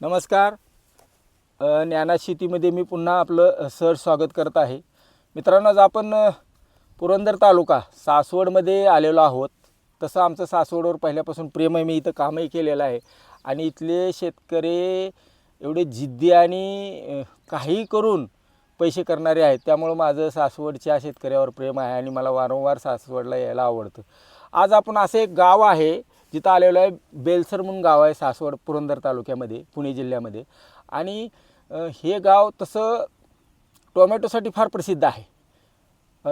नमस्कार. ज्ञाना शेतीमध्ये मी पुन्हा आपलं सर स्वागत करत आहे. मित्रांनो आज आपण पुरंदर तालुका सासवडमध्ये आलेलो आहोत. तसं आमचं सासवडवर पहिल्यापासून प्रेम आहे मी इथं कामही केलेलं आहे. आणि इथले शेतकरी एवढे जिद्दी आणि काही करून पैसे करणारे आहेत. त्यामुळं माझं सासवडच्या शेतकऱ्यावर प्रेम आहे आणि मला वारंवार सासवडला यायला आवडतं. आज आपण असं एक गाव आहे जिथं आलेलो आहे बेलसर म्हणून गाव आहे सासवड पुरंदर तालुक्यामध्ये पुणे जिल्ह्यामध्ये. आणि हे गाव तसं टोमॅटोसाठी फार प्रसिद्ध आहे.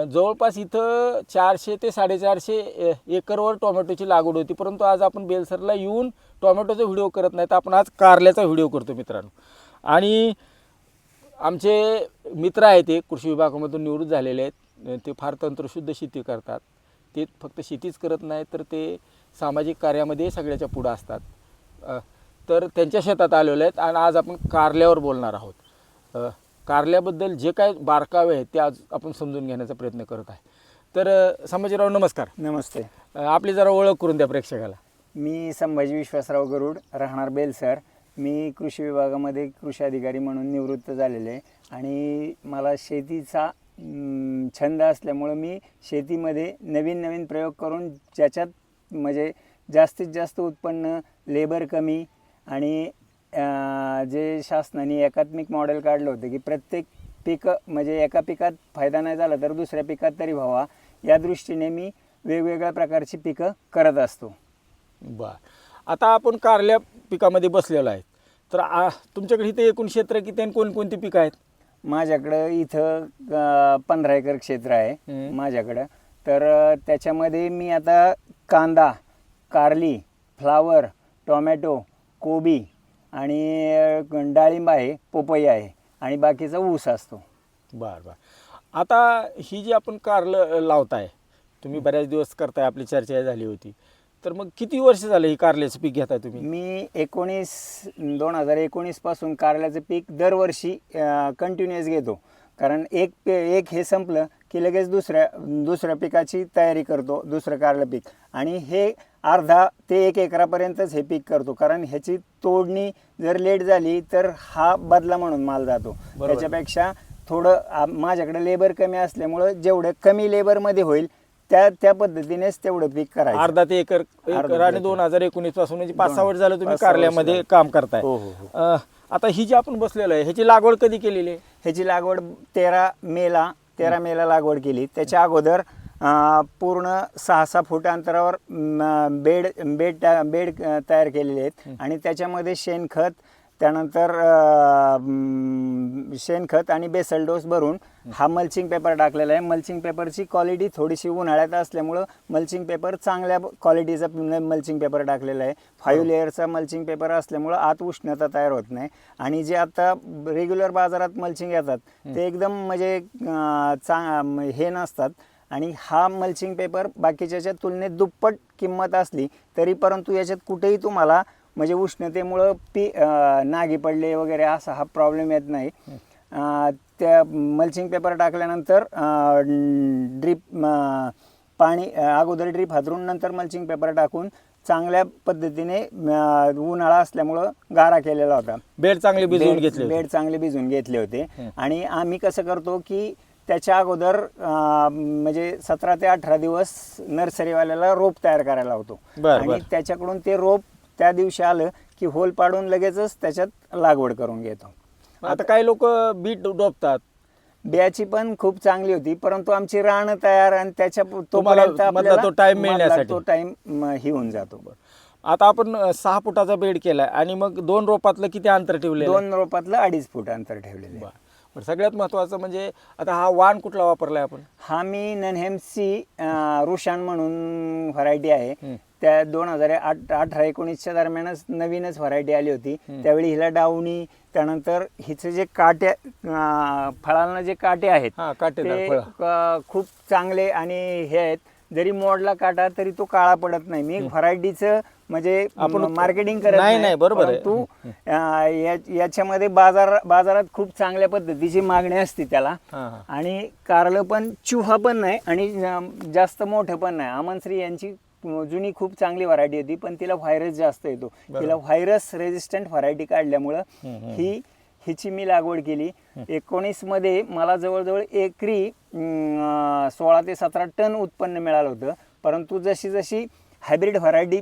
जवळपास इथं चारशे ते साडेचारशे ए- एकरवर टोमॅटोची लागवड होती. परंतु आज आपण बेलसरला येऊन टोमॅटोचा व्हिडिओ करत नाही तर आपण आज कारल्याचा व्हिडिओ करतो मित्रांनो. आणि आमचे मित्र आहेत ते कृषी विभागामधून निवृत्त झालेले आहेत. ते फार तंत्रशुद्ध शेती करतात. ते फक्त शेतीच करत नाही तर ते सामाजिक कार्यामध्ये सगळ्याच्या पुढं असतात. तर त्यांच्या शेतात आलेले आहेत आणि आज आपण कारल्यावर बोलणार आहोत. कारल्याबद्दल जे काय बारकावे आहेत ते आज आपण समजून घेण्याचा प्रयत्न करत आहे. तर संभाजीराव नमस्कार. नमस्ते. आपली जरा ओळख करून द्या प्रेक्षकाला. मी संभाजी विश्वासराव गरुड राहणार बेलसर मी कृषी विभागामध्ये कृषी अधिकारी म्हणून निवृत्त झालेले आहे. आणि मला शेतीचा छंद असल्यामुळं मी शेतीमध्ये नवीन नवीन प्रयोग करून ज्याच्यात म्हणजे जास्तीत जास्त उत्पन्न लेबर कमी आणि जे शासनाने एकात्मिक मॉडेल काढलं होतं की प्रत्येक पिकं म्हणजे एका पिकात फायदा नाही झाला तर दुसऱ्या पिकात तरी व्हावा. या दृष्टीने मी वेगवेगळ्या प्रकारची पिकं करत असतो. बर. आता आपण कारल्या पिकामध्ये बसलेलो आहे. तर आ, तुमच्याकडे इथे एकूण क्षेत्र किती आणि कोणकोणती पिकं आहेत? माझ्याकडं इथं पंधरा एकर क्षेत्र आहे. माझ्याकडं. तर त्याच्यामध्ये मी आता कांदा कारली फ्लावर टोमॅटो कोबी आणि डाळिंब आहे पोपई आहे आणि बाकीचा ऊस असतो. बर बर. आता ही जी आपण कारलं लावताय तुम्ही बऱ्याच दिवस करताय आपली चर्चा झाली होती. तर मग किती वर्ष झालं ही कारल्याचं पीक घेताय तुम्ही? मी एकोणीस दोन हजार एकोणीसपासून कारल्याचं पीक दरवर्षी कंटिन्युअस घेतो. कारण एक पे एक हे संपलं की लगेच दुसऱ्या दुसऱ्या पिकाची तयारी करतो दुसरं कारलं पीक. आणि हे अर्धा ते एक एकरापर्यंतच हे पीक करतो. कारण ह्याची तोडणी जर लेट झाली तर हा बदला म्हणून माल जातो. त्याच्यापेक्षा थोडं माझ्याकडे लेबर कमी असल्यामुळं जेवढं कमी लेबरमध्ये होईल त्या त्या पद्धतीनेच तेवढं पीक करायचं. अर्धा ते एकर एकर अर्धा आणि दोन हजार एकोणीसपासून म्हणजे पाच सहा वर्ष झालं तुम्ही कारल्यामध्ये. काम करताय. हो, हो, हो. आता ही जी आपण बसलेलो आहे ह्याची लागवड कधी केलेली आहे? ह्याची लागवड तेरा मेला तेरा मेला लागवड केली. त्याच्या अगोदर पूर्ण सहा सहा फूट अंतरावर बेड बेड बेड तयार केलेले आहेत. आणि त्याच्यामध्ये शेणखत त्यानंतर अं, शेणखत आणि बेसल डोस भरून हा मल्चिंग पेपर टाकलेला आहे. मल्चिंग पेपरची क्वालिटी थोडीशी उन्हाळ्यात असल्यामुळं मल्चिंग पेपर चांगल्या क्वालिटीचा मल्चिंग पेपर टाकलेला आहे. फाईव्ह लेअरचा मल्चिंग पेपर असल्यामुळं आत उष्णता तयार होत नाही. आणि जे आता रेग्युलर बाजारात मल्चिंग येतात ते एकदम म्हणजे अं, चांग हे नसतात. आणि हा मल्चिंग पेपर बाकीच्याच्या तुलनेत दुप्पट किंमत असली तरी परंतु याच्यात कुठेही तुम्हाला म्हणजे उष्णतेमुळं पी नागी पडले वगैरे असा हा प्रॉब्लेम येत नाही त्या मल्चिंग पेपर टाकल्यानंतर ड्रीप पाणी अगोदर ड्रीप हातरून नंतर मल्चिंग पेपर टाकून चांगल्या पद्धतीने उन्हाळा असल्यामुळं गारा केलेला होता बेड चांगले भिजवून बेड- घेतले. बेड चांगले भिजवून घेतले होते. आणि आम्ही कसं करतो की त्याच्या अगोदर म्हणजे सतरा ते अठरा दिवस नर्सरीवाल्याला रोप तयार करायला होतो आणि. त्याच्याकडून ते रोप त्या दिवशी आलं की होल पाडून लगेचच त्याच्यात लागवड करून घेतो. आता काही लोक बीट डोबतात बियाची पण खूप चांगली होती परंतु आमची रान तयार आणि त्याच्या तोपर्यंत आपल्याला तो मधला मिळण्यासाठी. तो टाइम ही होऊन जातो आता आपण सहा फुटाचा बेड केलाय आणि मग दोन रोपातलं किती अंतर ठेवले दोन रोपातलं अडीच फूट अंतर ठेवलेले आहे. बरं सगळ्यात महत्वाचं म्हणजे आता हा वाण कुठला वापरलाय आपण? हा मी ननहेमसी रुशान म्हणून व्हरायटी आहे. त्या दोन हजार आठ अठरा एकोणीसच्या दरम्यानच नवीनच व्हरायटी आली होती. त्यावेळी हिला डावणी त्यानंतर हिचे जे काटे फळांना जे काटे आहेत हा, ते खूप चांगले आणि हे आहेत. जरी मोडला काटा तरी तो काळा पडत नाही. मी व्हरायटीचं म्हणजे आपण- मार्केटिंग करत नाही, नाही, बरोबर आहे. या- याच्यामध्ये बाजार बाजारात खूप चांगल्या पद्धतीची मागणी असते त्याला. आणि कारलं पण चुहा पण नाही आणि जास्त मोठं पण नाही. अमनश्री यांची जुनी खूप चांगली व्हरायटी होती पण तिला व्हायरस जास्त येतो. तिला व्हायरस रेजिस्टंट व्हरायटी काढल्यामुळं ही हिची मी लागवड केली. एकोणीसमध्ये मला जवळजवळ एकरी सोळा ते सतरा टन उत्पन्न मिळालं होतं. परंतु जशी जशी हायब्रिड व्हरायटी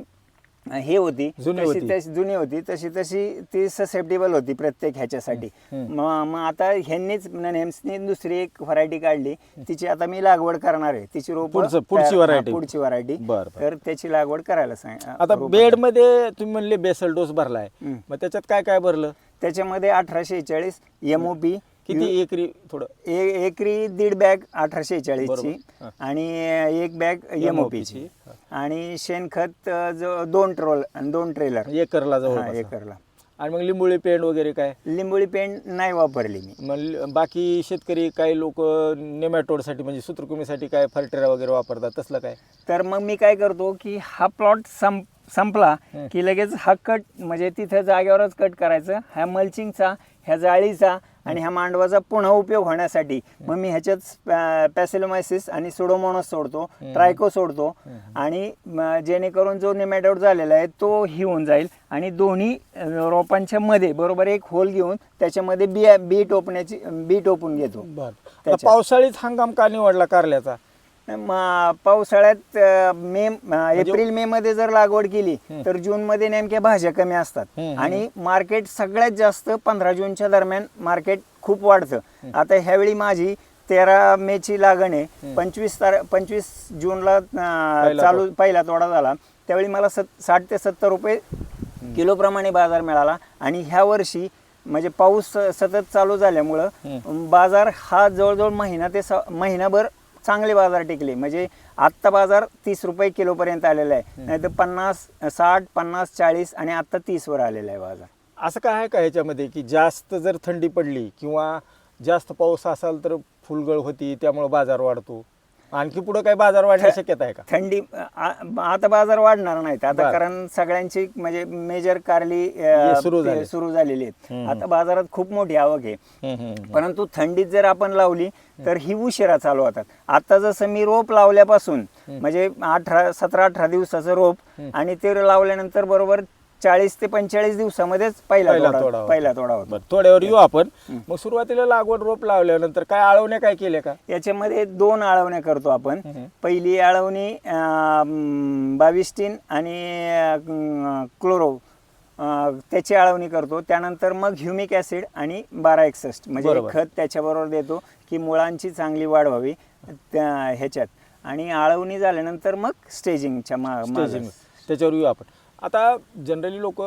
हे होती जुनी तशी होती. तशी जुनी होती तशी तशी ती ससेप्टेबल होती प्रत्येक ह्याच्यासाठी मग मग आता ह्यांनीच नेम्सनी दुसरी एक व्हरायटी काढली तिची आता मी लागवड करणार आहे तिची रोप पुढचं- पुढची variety. पुढची व्हरायटी बरं, बरं. तर त्याची लागवड करायला सांग आता रोपं बेडमध्ये तुम्ही म्हणले बेसल डोस भरलाय हम्म. मग त्याच्यात काय काय भरलं त्याच्यामध्ये अठराशे चाळीस एमओपी किती एकरी थोडं? एकरी दीड बॅग अठराशे बरोबर. हा. आणि एक बॅग MOP ची. आणि शेणखत अं, जो दोन ट्रोल आणि दोन ट्रेलर. एकरला हा जवळ एकरला. आणि मग लिंबोळी पेंड वगैरे काय? लिंबोळी पेंट नाही वापरली मी. मग ल- बाकी शेतकरी काही लोक नेमॅटोडसाठी म्हणजे सूत्रकुमीसाठी काय फर्टेरा वगैरे वापरतात तसलं काय? तर मग मी काय करतो की हा प्लॉट संप संपला हं. की लगेच हा कट म्हणजे तिथं जागेवरच कट करायचं. ह्या मल्चिंगचा ह्या जाळीचा आणि ह्या मांडवाचा पुन्हा उपयोग होण्यासाठी मग मी ह्याच्यात पॅसिलोमायसिस आणि सुडोमोनस सोडतो ट्रायको सोडतो आणि जेणेकरून जो निमॅटोड झालेला आहे तो ही होऊन जाईल आणि दोन्ही रोपांच्या मध्ये बरोबर एक होल घेऊन त्याच्यामध्ये बिया बी टोपण्याची बी टोपून घेतो. पावसाळीच हंगाम का निवडला कारल्याचा? म- पावसाळ्यात अ, मे म- एप्रिल मे मध्ये जर लागवड केली तर जून मध्ये नेमक्या भाज्या कमी असतात. हम्म, आणि मार्केट सगळ्यात जास्त पंधरा जूनच्या दरम्यान मार्केट खूप वाढतं. आता ह्यावेळी माझी तेरा मे ची लागण आहे. पंचवीस तार पंचवीस जूनला अ, पहिला चालू पहिला तोडा झाला. त्यावेळी मला सत साठ ते सत्तर रुपये किलोप्रमाणे बाजार मिळाला. आणि ह्या वर्षी म्हणजे पाऊस स- सतत चालू झाल्यामुळं बाजार हा जवळजवळ महिना ते स- महिनाभर चांगले बाजार टिकले. म्हणजे आत्ता बाजार तीस रुपये किलोपर्यंत आलेला आहे. नाही तर पन्नास साठ पन्नास चाळीस आणि आत्ता तीसवर आलेला आहे बाजार. असं काय आहे का ह्याच्यामध्ये की जास्त जर थंडी पडली किंवा जास्त पाऊस असेल तर फुलगळ होती त्यामुळे बाजार वाढतो? आणखी पुढे काय बाजार वाढण्याची शक्यता आहे का? थंडी आ- आता बाजार वाढणार नाहीत. आता बरं. कारण सगळ्यांची म्हणजे मेजर कारली सुरू झाले. सुरू झालेली आहेत. हम्म. आता बाजारात खूप मोठी आवक आहे. हम्म, हम्म, परंतु थंडीत जर आपण लावली तर ही उशिरा चालू होतात. आता जसं मी रोप लावल्यापासून म्हणजे अठरा सतरा अठरा दिवसाचं रोप आणि ते लावल्यानंतर बरोबर चाळीस ते पंचेचाळीस दिवसामध्येच पहिला पहिला तोडा तोडा होतो. पहिला तोडा होता. बरं थोड्यावर येऊ आपण. मग सुरुवातीला लागवड रोप लावल्यानंतर काय आळवण्या काय केल्या का? याच्यामध्ये दोन आळवण्या करतो आपण. हम्म. पहिली आळवणी अं, बावीस टीन आणि अं, क्लोरो अं, त्याची आळवणी करतो. त्यानंतर मग ह्युमिक ॲसिड आणि बारा एकसष्ट. म्हणजे बरोबर. खत त्याच्याबरोबर देतो की मुळांची चांगली वाढ व्हावी त्या ह्याच्यात. आणि आळवणी झाल्यानंतर मग स्टेजिंगच्या मा मागं. त्याच्यावर येऊ आपण. आता जनरली लोक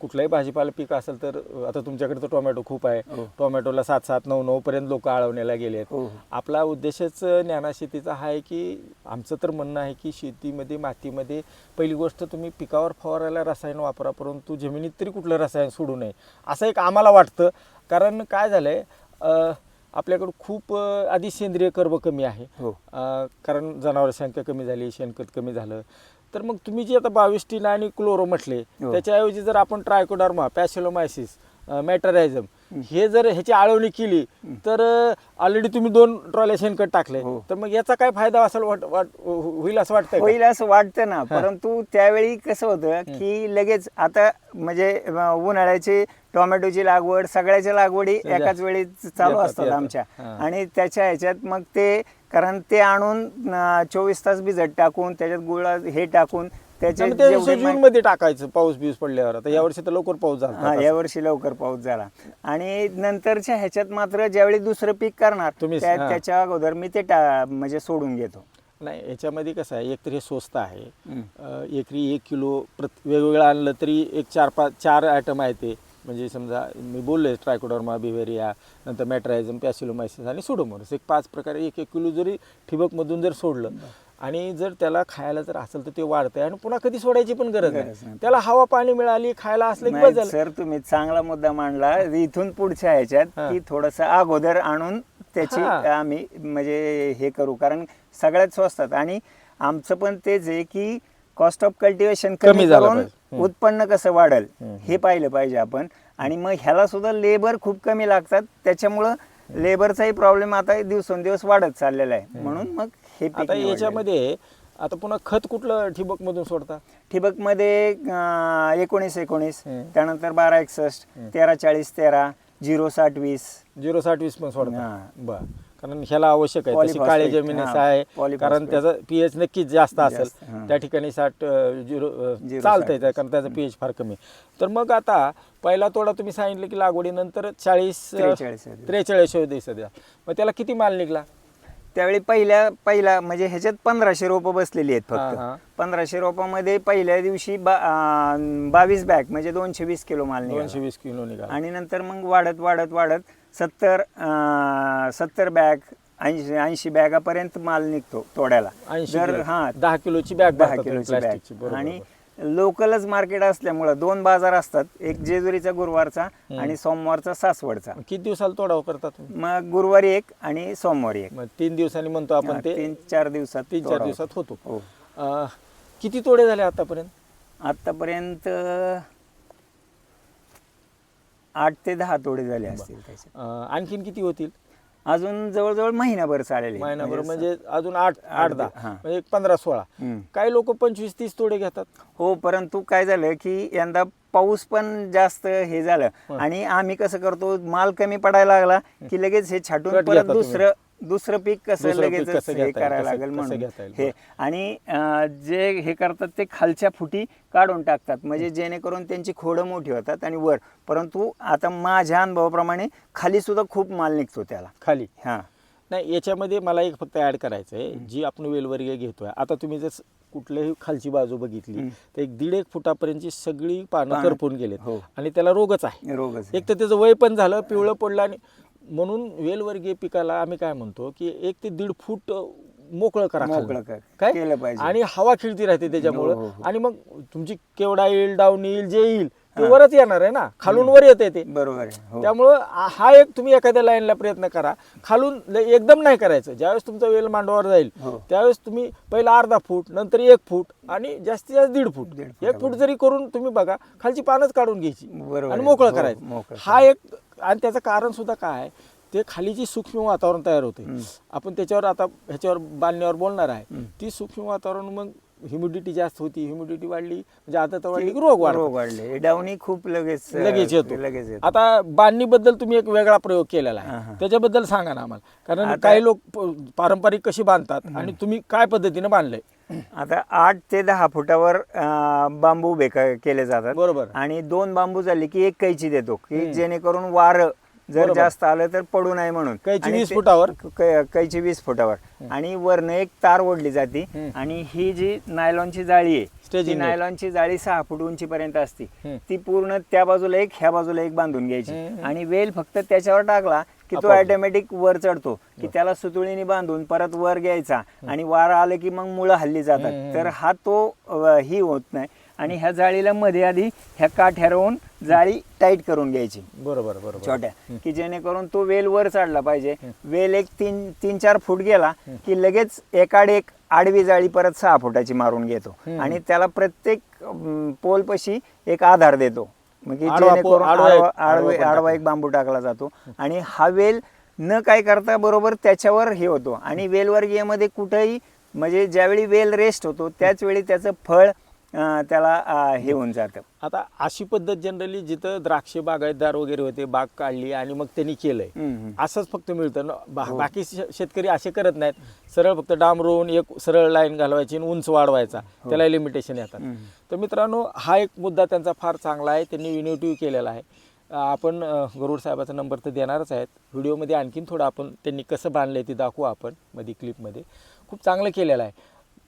कुठलाही भाजीपाला पीक असेल तर आता तुमच्याकडे तर टोमॅटो खूप आहे हो. टोमॅटोला सात सात नऊ नऊ पर्यंत लोक आळवण्याला गेले आहेत हो. आपला उद्देशच ज्ञाना शेतीचा हा आहे की आमचं तर म्हणणं आहे की शेतीमध्ये मातीमध्ये पहिली गोष्ट तुम्ही पिकावर फवारायला रसायन वापरा परंतु जमिनीत तरी कुठलं रसायन सोडू नये असं एक आम्हाला वाटतं कारण काय झालंय आपल्याकडं खूप आधी सेंद्रिय कर्ब कमी आहे हो. कारण जनावर संख्या कमी झाली शेणखत कमी झालं तर मग तुम्ही जे आता बावीस टीन आणि क्लोरो म्हटले हो. त्याच्याऐवजी जर आपण ट्रायकोडर्मा पॅसिलोमायसिस मॅटरायझम हे जर ह्याची आळवणी केली तर ऑलरेडी तुम्ही दोन ट्रॉल्या शेणखत टाकले हो. तर मग याचा काय फायदा असेल वाट वाट होईल असं वाटतंय का? होईल असं वाटतं ना परंतु त्यावेळी कसं होतं की लगेच आता म्हणजे उन्हाळ्याची टोमॅटोची लागवड सगळ्याच्या लागवडी एकाच वेळी चालू असतात. आमच्या. आणि त्याच्या ह्याच्यात मग ते कारण ते आणून चोवीस तास भिजत टाकून त्याच्यात गुळ हे टाकून त्याचे आणि ते जेवढे जून मध्ये टाकायचं पाऊस बिऊस पडल्यावर. आता यावर्षी तर लवकर पाऊस हा झाला यावर्षी लवकर पाऊस झाला. आणि नंतरच्या ह्याच्यात मात्र ज्यावेळी दुसरं पीक करणार तुम्ही- त्या- हां. त्याच्या अगोदर मी ते म्हणजे सोडून घेतो. नाही याच्यामध्ये कसं आहे एकतर हे स्वस्त आहे. हं. एकरी एक किलो प्रत वेगवेगळं आणलं तरी एक चार पाच चार आयटम आहे ते. म्हणजे समजा मी बोललोय ट्रायकोडर्मा बिव्हेरिया नंतर मॅट्रायझम पॅसिलोमायसिस आणि सुडोमोरस एक पाच प्रकारे एक एक किलो जरी ठिबकमधून जर सोडलं आणि जर त्याला खायला जर असेल तर ते वाढतंय आणि पुन्हा कधी सोडायची पण गरज नाही. त्याला हवा पाणी मिळाली खायला असलं की सर तुम्ही चांगला मुद्दा मांडला इथून पुढच्या ह्याच्यात. की थोडस अगोदर आणून त्याची. आम्ही म्हणजे हे करू कारण सगळ्यात स्वस्तात आणि आमचं पण तेच आहे की कॉस्ट ऑफ कल्टिवेशन कमी झालं. उत्पन्न कसं वाढल. हे पाहिलं पाहिजे आपण. आणि मग ह्याला सुद्धा लेबर खूप कमी लागतात. त्याच्यामुळं लेबरचाही प्रॉब्लेम आता दिवसेंदिवस वाढत चाललेला आहे. म्हणून मग हे आता. याच्यामध्ये आता पुन्हा खत कुठलं ठिबक मधून सोडता? ठिबकमध्ये अं, एकोणीस एकोणीस. त्यानंतर बारा एकसष्ट तेरा चाळीस तेरा झिरो साठ वीस. झिरो साठ वीस पण सोडता. बर. कारण ह्याला आवश्यक आहे तशी Polyphosphate, काळी जमीन हा, आहे polyphosphate. कारण त्याचा पीएच नक्कीच जास्त असेल जास्त, हा. त्या ठिकाणी साठ अं, झिरो अं, चालतंय साठ. त्या- कारण त्याचा पीएच फार कमी आहे. तर मग आता पहिला तोडा तुम्ही सांगितलं की लागवडीनंतर चाळीस त्रेचाळीस दिवस द्या मग त्याला किती माल निघला त्यावेळी पहिल्या पहिला म्हणजे ह्याच्यात पंधराशे रोपं बसलेली आहेत हा, हा. फक्त पंधराशे रोपामध्ये पहिल्या दिवशी बा बावीस बॅग म्हणजे दोनशे वीस किलो माल दोनशे निघाला वीस किलो निघाला आणि नंतर मग वाढत वाढत वाढत सत्तर अं, सत्तर बॅग ऐंशी ऐंशी बॅगापर्यंत माल निघतो तोड्याला. ऐंशी जर किलो. हा. दहा किलोची बॅग दहा तुम्ही किलोची प्लास्टिकची बॅग. बरोबर, आणि. लोकलच मार्केट असल्यामुळं दोन बाजार असतात एक जेजुरीचा गुरुवारचा आणि सोमवारचा सासवडचा. किती दिवसाला तोडाव करता तुम्ही? मग गुरुवारी एक आणि सोमवारी एक. मग तीन दिवसांनी म्हणतो आपण हा, ते तीन चार दिवसात तीन चार तोडावं. दिवसात होतो. हो. अं, किती तोडे झाले आतापर्यंत? आतापर्यंत आठ ते दहा तोडे झाले असतील त्याचे अं, आणखीन किती होतील अजून जवळजवळ महिनाभर चालेल हे. महिनाभर म्हणजे अजून आठ आठ दहा हा. म्हणजे एक पंधरा सोळा हम्म. काही लोक पंचवीस तीस तोडे घेतात हो परंतु काय झालं की यंदा पाऊस पण जास्त हे झालं आणि आम्ही कसं करतो माल कमी पडायला लागला की लगेच हे छाटून परत घेता तुम्ही. दुसरं दुसरं पीक कसं दुसरं पीक लगेच कसं हे घेता येईल, करायला कसं- लागेल कसं म्हणून. घेता येईल, हे आणि अं, जे हे करतात ते खालच्या फुटी काढून टाकतात. म्हणजे जेणेकरून त्यांची खोडं मोठी होतात आणि वर. परंतु आता माझ्या अनुभवाप्रमाणे खाली सुद्धा खूप माल निघतो त्याला. खाली? हा. नाही याच्यामध्ये मला एक फक्त ऍड करायचं आहे जी आपण वेलवर्गीय घेतोय. आता तुम्ही जर स- कुठल्याही खालची बाजू बघितली तर एक दीड एक फुटापर्यंतची सगळी पानं पानं- करपून गेलेत. हो. आणि त्याला रोगच आहे. रोगच आहे. एक तर त्याचं वय पण झालं पिवळं पडलं आणि म्हणून वेलवर्गीय पिकाला आम्ही काय म्हणतो की एक ते दीड फूट मोकळं करा खालनं. मोकळं कर. काय केलं पाहिजे. आणि हवा खिळती राहते त्याच्यामुळं हो, हो, हो. आणि मग तुमची केवढा येईल डाऊन येईल जे येईल ते वरच येणार आहे ना खालून वर येते ते बरोबर आहे हो. त्यामुळं आ- हा एक तुम्ही एखाद्या लाईनला प्रयत्न करा खालून ल- एकदम नाही करायचं ज्यावेळेस तुमचा वेल मांडवावर जाईल हो. त्यावेळेस तुम्ही पहिला अर्धा फूट नंतर एक फूट आणि जास्तीत जास्त दीड फूट दीड एक फूट जरी करून तुम्ही बघा खालची पानच काढून घ्यायची बरोबर आणि आहे. मोकळं हो, करायचं मोकळं हा एक आणि त्याचं कारण सुद्धा काय आहे? ते खाली जी सूक्ष्म वातावरण तयार होते. आपण त्याच्यावर आता ह्याच्यावर बांधण्यावर बोलणार आहे. ती सूक्ष्म वातावरण मग ह्युमिडिटी जास्त होती. ह्युमिडिटी वाढली म्हणजे आता वाढली की रोग वाढले. डाऊनी खूप लगेच लगेच येतो लगेच येतो. आता बांधणीबद्दल तुम्ही एक वेगळा प्रयोग केलेला हा, आहे. त्याच्याबद्दल सांगा ना आम्हाला. कारण आता- काही लोक प- पारंपरिक कशी बांधतात आणि तुम्ही काय पद्धतीने बांधलंय? आता आठ ते दहा फुटावर अं, बांबू उभे क- केले जातात बरोबर. आणि दोन बांबू झाले की एक कैची देतो की जेणेकरून वारं जर. जास्त आलं तर पडू नये म्हणून कैची आणि 20 ते- फुटावर? कै- कैची वीस फुटावर आणि वरनं एक तार ओढली जाते हम्म. आणि ही जी नायलॉनची जाळी आहे Staging ती net. नायलॉनची जाळी सहा फूट उंचीपर्यंत असते हम्म. ती पूर्ण त्या बाजूला एक ह्या बाजूला एक बांधून घ्यायची हम्म. आणि वेल फक्त त्याच्यावर टाकला की तो. ऑटोमॅटिक वर चढतो की त्याला सुतुळीने बांधून परत वर घ्यायचा आणि वारा आलं की मग मुळं हल्ली जातात. तर हा. तो ही होत नाही. आणि ह्या जाळीला मध्ये आधी ह्या काठ हरवून जाळी टाईट करून घ्यायची. बरोबर बरोबर. छोट्या. की जेणेकरून तो वेल वर चढला पाहिजे. वेल एक तीन तीन चार फूट गेला की लगेच एकाड एक आडवी जाळी परत सहा फुटाची मारून घेतो. आणि त्याला प्रत्येक पोलपाशी एक आधार देतो. म्हणजे आडवा पो- जेणेकरून आडवा एक- आडवा- आडवा आडवे- पण आडवा टाकतो. एक बांबू टाकला जातो आणि हा वेल न काय करता बरोबर त्याच्यावर हे होतो आणि वेलवर्गीयमध्ये कुठंही म्हणजे ज्यावेळी वेल रेस्ट होतो त्याच वेळी त्याचं फळ त्याला हे होऊन जातं. आता अशी पद्धत जनरली जिथं द्राक्ष बागायतदार वगैरे होते बाग काढली आणि मग त्यांनी केलंय. असंच फक्त मिळतं बा- बाकी शे- शेतकरी असे करत नाहीत. सरळ फक्त डांबरून एक सरळ लाईन घालवायची आणि उंच वाढवायचा. त्याला लिमिटेशन येतात. तर मित्रांनो हा एक मुद्दा त्यांचा फार चांगला आहे. त्यांनी इनोव्हेटिव्ह केलेला आहे. आपण गरुड साहेबाचा नंबर तर देणारच आहेत. व्हिडिओमध्ये आणखीन थोडं आपण त्यांनी कसं बांधलंय ते दाखवू आपण मध्ये. क्लिपमध्ये खूप चांगलं केलेलं आहे.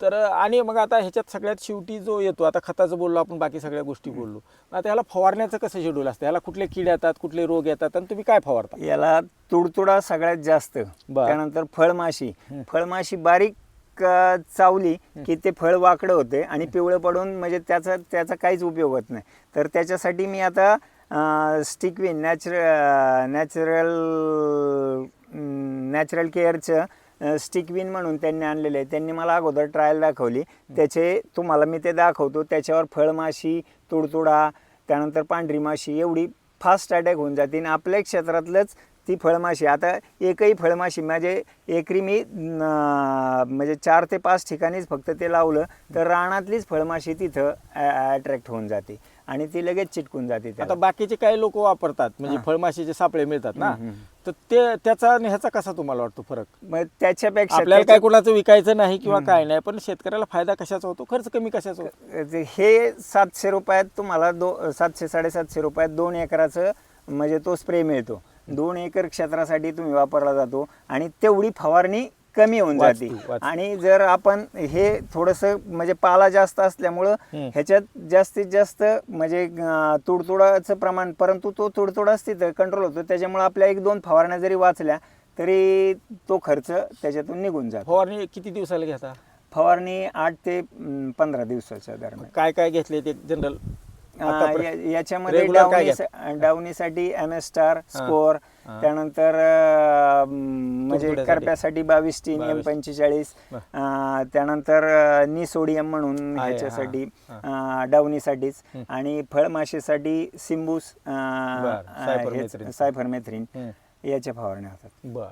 तर आणि मग आता ह्याच्यात सगळ्यात शेवटी जो येतो आता खताचं बोललो आपण बाकी सगळ्या गोष्टी बोललो. आता ह्याला फवारण्याचं कसं शेड्यूल असतं? ह्याला कुठले कीड येतात कुठले रोग येतात आणि तुम्ही काय फवारता? याला तुडतुडा सगळ्यात जास्त. त्यानंतर फळमाशी. फळमाशी बारीक चावली की ते फळ वाकडं होते आणि पिवळं पडून म्हणजे त्याचा त्याचा काहीच उपयोग होत नाही. तर त्याच्यासाठी मी आता स्टिकविन नॅचरल नॅचरल नॅचरल केअरचं स्टिकविन म्हणून त्यांनी आणलेले आहे. त्यांनी मला अगोदर ट्रायल दाखवली. त्याचे तुम्हाला मी ते दाखवतो. त्याच्यावर फळमाशी तुडतुडा त्यानंतर पांढरी माशी एवढी फास्ट अटॅक होऊन जाते. आणि आपल्या क्षेत्रातलंच ती फळमाशी आता एकही फळमाशी म्हणजे एकरी मी म्हणजे चार ते पाच ठिकाणीच फक्त ते लावलं तर रानातलीच फळमाशी तिथं अट्रॅक्ट होऊन जाते. आणि ती लगेच चिटकून जाते आता. बाकीचे काही लोक वापरतात म्हणजे. फळमाशीचे सापळे मिळतात ना. तर ते त्याचा आणि ह्याचा कसा तुम्हाला वाटतो फरक? मग त्याच्यापेक्षा आपल्याला काय त्याच्या- कोणाचं विकायचं नाही किंवा काय नाही पण शेतकऱ्याला फायदा कशाचा होतो? खर्च कमी कशाचा होतो? हे सातशे रुपयात तुम्हाला दो सातशे साडेसातशे रुपयात दोन एकराचं म्हणजे तो स्प्रे मिळतो. दोन एकर क्षेत्रासाठी तुम्ही वापरला जातो आणि तेवढी फवारणी कमी होऊन जाते. वाचते. आणि जर आपण हे थोडंसं म्हणजे पाला जास्त असल्यामुळं हम्म. ह्याच्यात जास्तीत जास्त म्हणजे अं, तुडतुडाचं प्रमाण परंतु तो तुडतुडाच तिथं कंट्रोल होतो. त्याच्यामुळे आपल्या एक दोन फवारण्या जरी वाचल्या तरी तो खर्च त्याच्यातून निघून जातो. फवारणी किती दिवसाला घेता? फवारणी आठ ते अं, पंधरा दिवसाच्या दरम्यान. काय काय घेतले ते जनरल अं, या- याच्यामध्ये Regular काय डावणीसाठी एम एस स्टार स्कोअर हा. त्यानंतर अं, म्हणजे तुडतुड्यासाठी. करप्यासाठी बावीस टीन एम 22. पंचेचाळीस बर. अं, त्यानंतर अं, निसोडियम म्हणून आहे, ह्याच्यासाठी हा. अं, डावणीसाठीच. आणि फळमाशीसाठी बर, सायपरमेथ्रिन. सायफरमेथ्रिन. याच्या फवारण्या होतात बर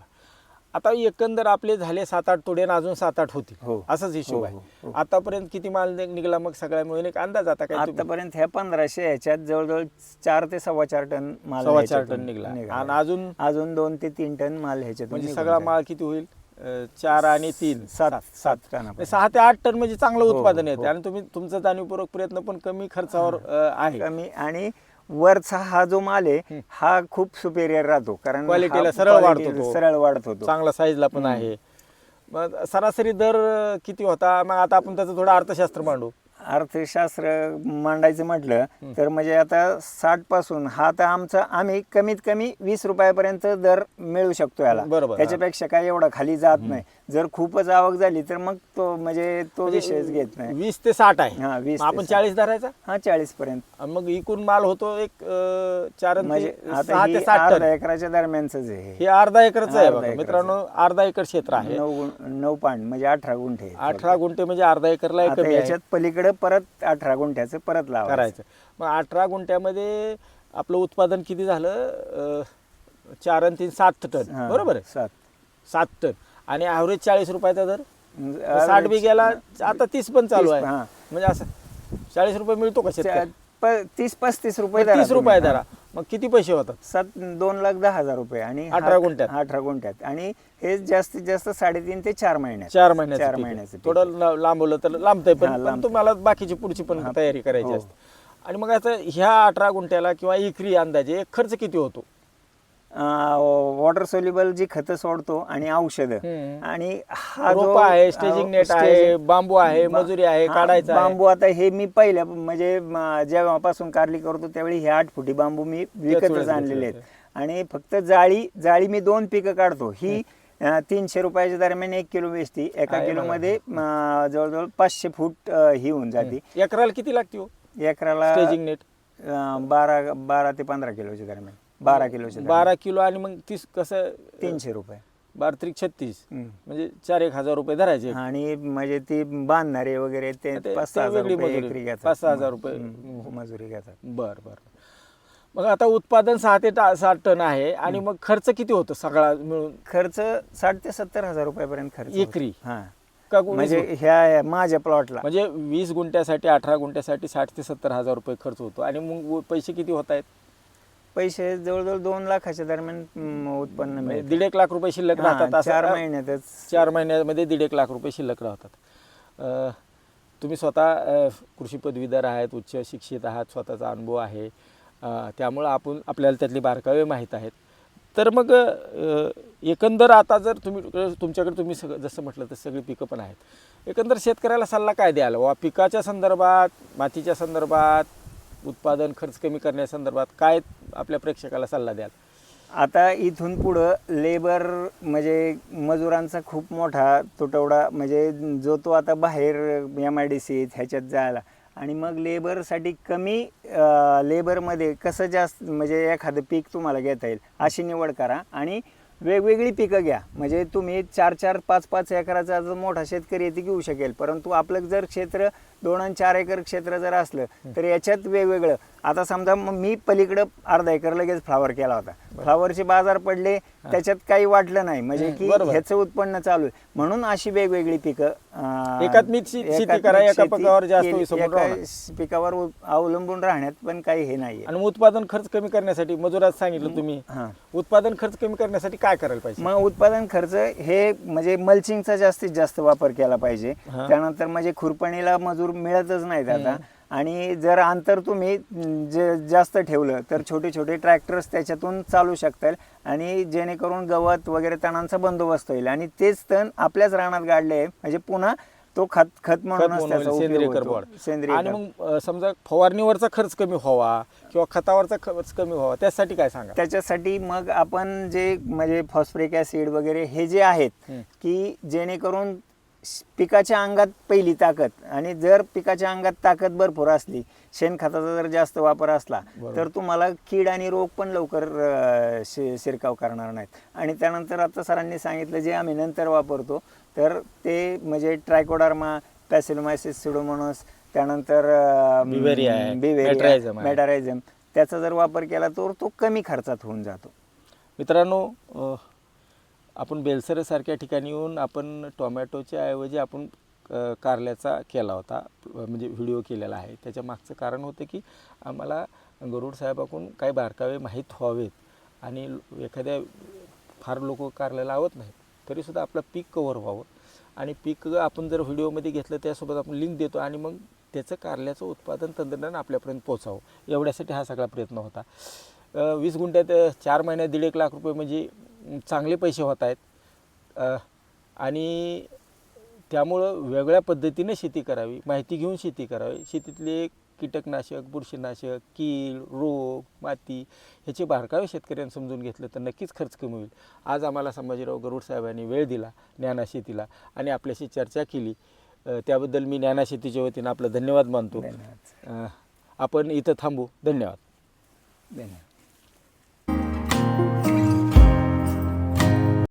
आता एकंदर आपले झाले सात आठ तोडे आणि अजून सात आठ होतील हो. असाच हिशोब हो, आहे हो. आतापर्यंत किती माल निघाला मग सगळ्या मिळून एक अंदाज आता काय आतापर्यंत ह्या पंधराशे ह्याच्यात जवळजवळ चार ते सव्वा चार टन माल सव्वा चार टन निघाला. आणि अजून अजून दोन ते तीन टन माल ह्याच्यातून म्हणजे सगळा. माल किती होईल चार आणि तीन सात सात म्हणजे टनापर्यंत. सहा ते आठ टन म्हणजे चांगलं उत्पादन येते. आणि तुम्ही तुमचा जाणीवपूर्वक प्रयत्न पण कमी खर्चावर आहे कमी आणि वरचा हा जो माल आहे हं. खूप सुपेरियर राहतो. कारण क्वालिटीला सरळ वाढतो तो. सरळ वाढत होतो. चांगला साईजला पण आहे. मग सरासरी दर किती होता? मग आता आपण त्याचं थोडं अर्थशास्त्र मांडू. अर्थशास्त्र मांडायचं म्हटलं तर म्हणजे आता साठपासून हा तर आमचा आम्ही कमीत कमी वीस रुपयापर्यंत दर मिळू शकतो याला. बरोबर, हा. त्याच्यापेक्षा काय एवढा खाली जात नाही. जर खूपच आवक झाली तर मग तो म्हणजे तो विषयच घेत नाही. वीस ते साठ आहे. हा, वीस मग ते आपण साठ. चाळीस धरायचा? हा चाळीस पर्यंत. आणि मग इकून माल होतो एक अं, चार आणि म्हणजे ते आता ही टन. अर्धा एकराच्या दरम्यानच आहे हे. अर्धा एकरच आहे अर्धा बघा. एकरचं मित्रांनो अर्धा एकर क्षेत्र आहे. नऊ गुण- नऊ पांड म्हणजे अठरा गुंठे आहेत. अठरा गुंठे म्हणजे अर्धा एकरला आता कमी आहे. याच्यात पलीकडे परत अठरा गुंठ्याचं परत लावायचं. करायचं. मग अठरा गुंठ्यामध्ये आपलं उत्पादन किती झालं? अं, चार आणि तीन सात टन. हा, बरोबर आहे? सात. सात टन. आणि ॲव्हरेज चाळीस रुपयाचा दर म्हणजे साठ बिघ्याला आता तीस पण चालू आहे हा. म्हणजे असं चाळीस रुपये मिळतो का शेतकऱ्याला? प- तीस पस्तीस रुपये धरा तीस तुम्ही. रुपये. धरा मग किती पैसे होतात सात दोन लाख दहा हजार रुपये आणि हा- अठरा गुंठ्यात. अठरा गुंठ्यात आणि हे जास्तीत जास्त साडेतीन ते चार महिन्यात चार महिन्याचं चार पीक आहे. महिन्याचं पीक थोडं ला- लांबवलं तर लांबतंय हा, पण पण लांबतंय. तुम्हाला बाकीची पुढची पण. तयारी करायची हो. असते आणि मग आता ह्या अठरा गुंठ्याला किंवा एकरी अंदाजे खर्च किती होतो वॉटर सोल्युबल जी खतं सोडतो आणि औषधं. आणि हा जो रोप आहे स्टेजिंग नेट आहे बांबू आहे मजुरी आहे काढायचं बांबू आता हे मी पहिल्या म्हणजे जेव्हापासून कारली करतो त्यावेळी हे आठ फुटी बांबू मी विकतच आणलेले आहेत. होते. आणि फक्त जाळी जाळी मी दोन पिकं काढतो. ही तीनशे रुपयाच्या दरम्यान एक किलो वेचती एका किलो. मध्ये जवळजवळ पाचशे फूट ही होऊन जाते. एकराला किती लागते हो? एकराला स्टेजिंग नेट अ, बारा बारा ते पंधरा किलोच्या दरम्यान. बारा किलोच्या बारा. किलो आणि मग तीस कसं तीनशे रुपये बारा त्रिक छत्तीस. म्हणजे चार एक हजार रुपये धरायचे आणि म्हणजे ती बांधणारे वगैरे ते पाच सहा हजार रुपये मजुरी. घेतात पाच सहा हजार रुपये. हम्म, मजुरी घेतात बर बर मग आता उत्पादन सहा ते साठ टन आहे आणि मग खर्च किती होतो सगळा मिळून खर्च साठ ते सत्तर हजार रुपयापर्यंत खर्च. एकरी? हा म्हणजे ह्या माझ्या प्लॉटला म्हणजे वीस गुंठ्यासाठी अठरा गुंठ्यासाठी साठ ते सत्तर हजार रुपये खर्च होतो आणि मग पैसे किती होत आहेत पैसे जवळजवळ दोन लाखाच्या दरम्यान उत्पन्न म्हणजे मिळतं. दीड एक लाख रुपये शिल्लक राहतात असं चार? महिन्यातच. चार महिन्यामध्ये दीड एक लाख रुपये शिल्लक राहतात. अ, तुम्ही स्वतः अ, कृषी पदवीधर आहेत उच्च शिक्षित आहात स्वतःचा अनुभव आहे. अ, त्यामुळं आपण आपल्याला त्यातली बारकावे माहीत आहेत. तर मग अ, एकंदर आता जर तुम्ही तुमच्याकडे तुम्ही सगळं जसं म्हटलं तर सगळी पिकं पण आहेत. एकंदर शेतकऱ्याला सल्ला काय द्याल? वा पिकाच्या संदर्भात मातीच्या संदर्भात उत्पादन खर्च कमी करण्यासंदर्भात काय आपल्या प्रेक्षकाला सल्ला द्याल? आता इथून पुढं लेबर म्हणजे मजुरांचा खूप मोठा तुटवडा म्हणजे जो तो आता बाहेर एम आय डी सी ह्याच्यात जायला. आणि मग लेबरसाठी कमी लेबरमध्ये कसं जास्त म्हणजे एखादं पीक तुम्हाला घेता येईल अशी निवड करा. आणि वेगवेगळी पिकं घ्या. म्हणजे तुम्ही चार चार पाच पाच एकराचा जो मोठा शेतकरी आहे ती घेऊ शकेल. परंतु आपलं जर क्षेत्र दोन आणि चार एकर क्षेत्र जर असलं तर याच्यात वेगवेगळं. आता समजा मग मी पलीकडं अर्धा एकर लगेच फ्लावर केला होता. फ्लावरचे बाजार पडले त्याच्यात काही वाटलं नाही. म्हणजे की. ह्याचं उत्पन्न चालू आहे. म्हणून अशी वेगवेगळी पिकं एकात्मिक शेती करा, एका पिकावर जास्त पिकावर अवलंबून राहण्यात पण काही हे नाहीये. आणि उत्पादन खर्च कमी करण्यासाठी मजुरात सांगितलं तुम्ही. उत्पादन खर्च कमी करण्यासाठी काय करायला पाहिजे? मग उत्पादन खर्च हे म्हणजे मल्चिंगचा जास्तीत जास्त वापर केला पाहिजे. त्यानंतर म्हणजे खुरपणीला मजूर मिळतच नाहीत आता. आणि जर अंतर तुम्ही जे जास्त ठेवलं तर छोटे छोटे ट्रॅक्टर्स त्याच्यातून चालू शकतात आणि जेणेकरून गवत वगैरे तणांचा बंदोबस्त होईल. आणि तेच तण आपल्याच रानात गाडले म्हणजे पुन्हा तो खत खत म्हणून सेंद्रिय आणि. मग समजा फवारणीवरचा खर्च कमी व्हावा किंवा खतावरचा खर्च कमी व्हावा त्यासाठी काय सांगा त्याच्यासाठी मग आपण जे म्हणजे फॉस्फरिक ॲसिड वगैरे हे जे आहेत. की जेणेकरून पिकाच्या अंगात पहिली ताकद आणि जर पिकाच्या अंगात ताकद भरपूर असली शेणखताचा जर जास्त वापर असला. तर तुम्हाला कीड आणि रोग पण लवकर शि- शिरकाव करणार नाहीत. आणि त्यानंतर आता सरांनी सांगितलं जे आम्ही नंतर वापरतो तर ते म्हणजे ट्रायकोडार्मा पॅसिलोमायसिस सिडोमोनस त्यानंतर मेटरायझम त्याचा जर वापर केला तर तो कमी खर्चात होऊन जातो. मित्रांनो आपण बेलसरसारख्या ठिकाणी येऊन आपण टोमॅटोच्या ऐवजी आपण कारल्याचा केला होता म्हणजे व्हिडिओ केलेला आहे. त्याच्या मागचं कारण होतं की आम्हाला गरुड साहेबाकडून काही बारकावे माहीत व्हावेत आणि एखाद्या फार लोक कारल्याला आवत नाहीत तरीसुद्धा आपलं पीक कवर व्हावं. आणि पीक आपण जर व्हिडिओमध्ये घेतलं त्यासोबत आपण लिंक देतो आणि मग त्याचं कारल्याचं उत्पादन तंत्रज्ञान आपल्यापर्यंत पोचावं एवढ्यासाठी हा सगळा प्रयत्न होता. वीस गुंठ्यात चार महिन्यात दीड एक लाख रुपये म्हणजे चांगले पैसे होत आहेत. आणि त्यामुळं वेगळ्या पद्धतीने शेती करावी माहिती घेऊन शेती करावी. शेतीतले कीटकनाशक बुरशीनाशक कीड रोग माती ह्याचे बारकावे शेतकऱ्यांनी समजून घेतलं तर नक्कीच खर्च कमी होईल. आज आम्हाला संभाजीराव गरुड साहेबांनी वेळ दिला ज्ञाना शेतीला आणि आपल्याशी चर्चा केली. त्याबद्दल मी ज्ञाना शेतीच्या वतीनं आपलं धन्यवाद मानतो. आपण इथं थांबू. धन्यवाद. धन्यवाद.